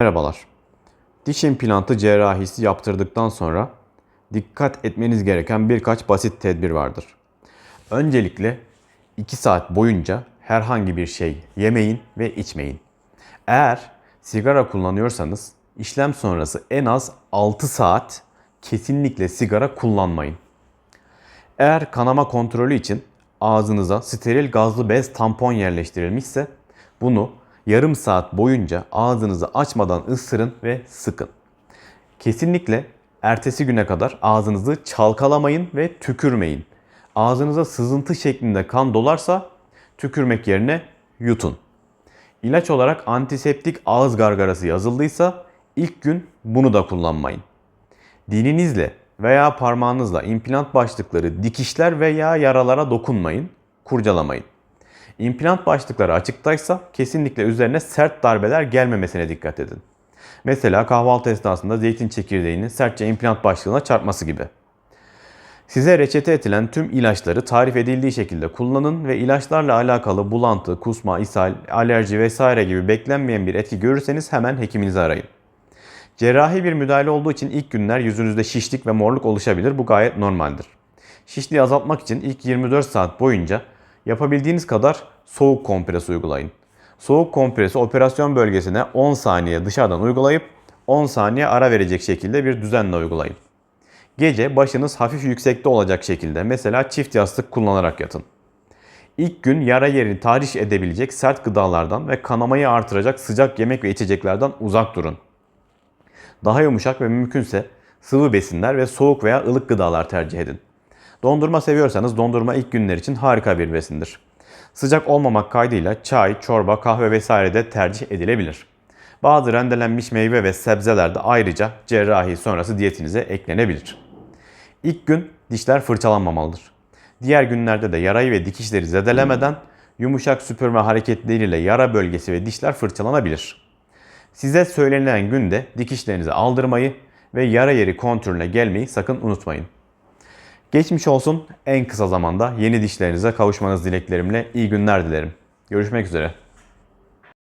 Merhabalar. Diş implantı cerrahisi yaptırdıktan sonra dikkat etmeniz gereken birkaç basit tedbir vardır. Öncelikle 2 saat boyunca herhangi bir şey yemeyin ve içmeyin. Eğer sigara kullanıyorsanız işlem sonrası en az 6 saat kesinlikle sigara kullanmayın. Eğer kanama kontrolü için ağzınıza steril gazlı bez tampon yerleştirilmişse bunu yarım saat boyunca ağzınızı açmadan ısırın ve sıkın. Kesinlikle ertesi güne kadar ağzınızı çalkalamayın ve tükürmeyin. Ağzınıza sızıntı şeklinde kan dolarsa tükürmek yerine yutun. İlaç olarak antiseptik ağız gargarası yazıldıysa ilk gün bunu da kullanmayın. Dilinizle veya parmağınızla implant başlıkları, dikişler veya yaralara dokunmayın, kurcalamayın. İmplant başlıkları açıktaysa kesinlikle üzerine sert darbeler gelmemesine dikkat edin. Mesela kahvaltı esnasında zeytin çekirdeğinin sertçe implant başlığına çarpması gibi. Size reçete edilen tüm ilaçları tarif edildiği şekilde kullanın ve ilaçlarla alakalı bulantı, kusma, ishal, alerji vesaire gibi beklenmeyen bir etki görürseniz hemen hekiminizi arayın. Cerrahi bir müdahale olduğu için ilk günler yüzünüzde şişlik ve morluk oluşabilir. Bu gayet normaldir. Şişliği azaltmak için ilk 24 saat boyunca yapabildiğiniz kadar soğuk kompres uygulayın. Soğuk kompresi operasyon bölgesine 10 saniye dışarıdan uygulayıp 10 saniye ara verecek şekilde bir düzenle uygulayın. Gece başınız hafif yüksekte olacak şekilde mesela çift yastık kullanarak yatın. İlk gün yara yerini tahriş edebilecek sert gıdalardan ve kanamayı artıracak sıcak yemek ve içeceklerden uzak durun. Daha yumuşak ve mümkünse sıvı besinler ve soğuk veya ılık gıdalar tercih edin. Dondurma seviyorsanız dondurma ilk günler için harika bir besindir. Sıcak olmamak kaydıyla çay, çorba, kahve vesaire de tercih edilebilir. Bazı rendelenmiş meyve ve sebzeler de ayrıca cerrahi sonrası diyetinize eklenebilir. İlk gün dişler fırçalanmamalıdır. Diğer günlerde de yarayı ve dikişleri zedelemeden yumuşak süpürme hareketleriyle yara bölgesi ve dişler fırçalanabilir. Size söylenilen günde dikişlerinizi aldırmayı ve yara yeri kontrolüne gelmeyi sakın unutmayın. Geçmiş olsun en kısa zamanda yeni dişlerinize kavuşmanız dileklerimle iyi günler dilerim. Görüşmek üzere.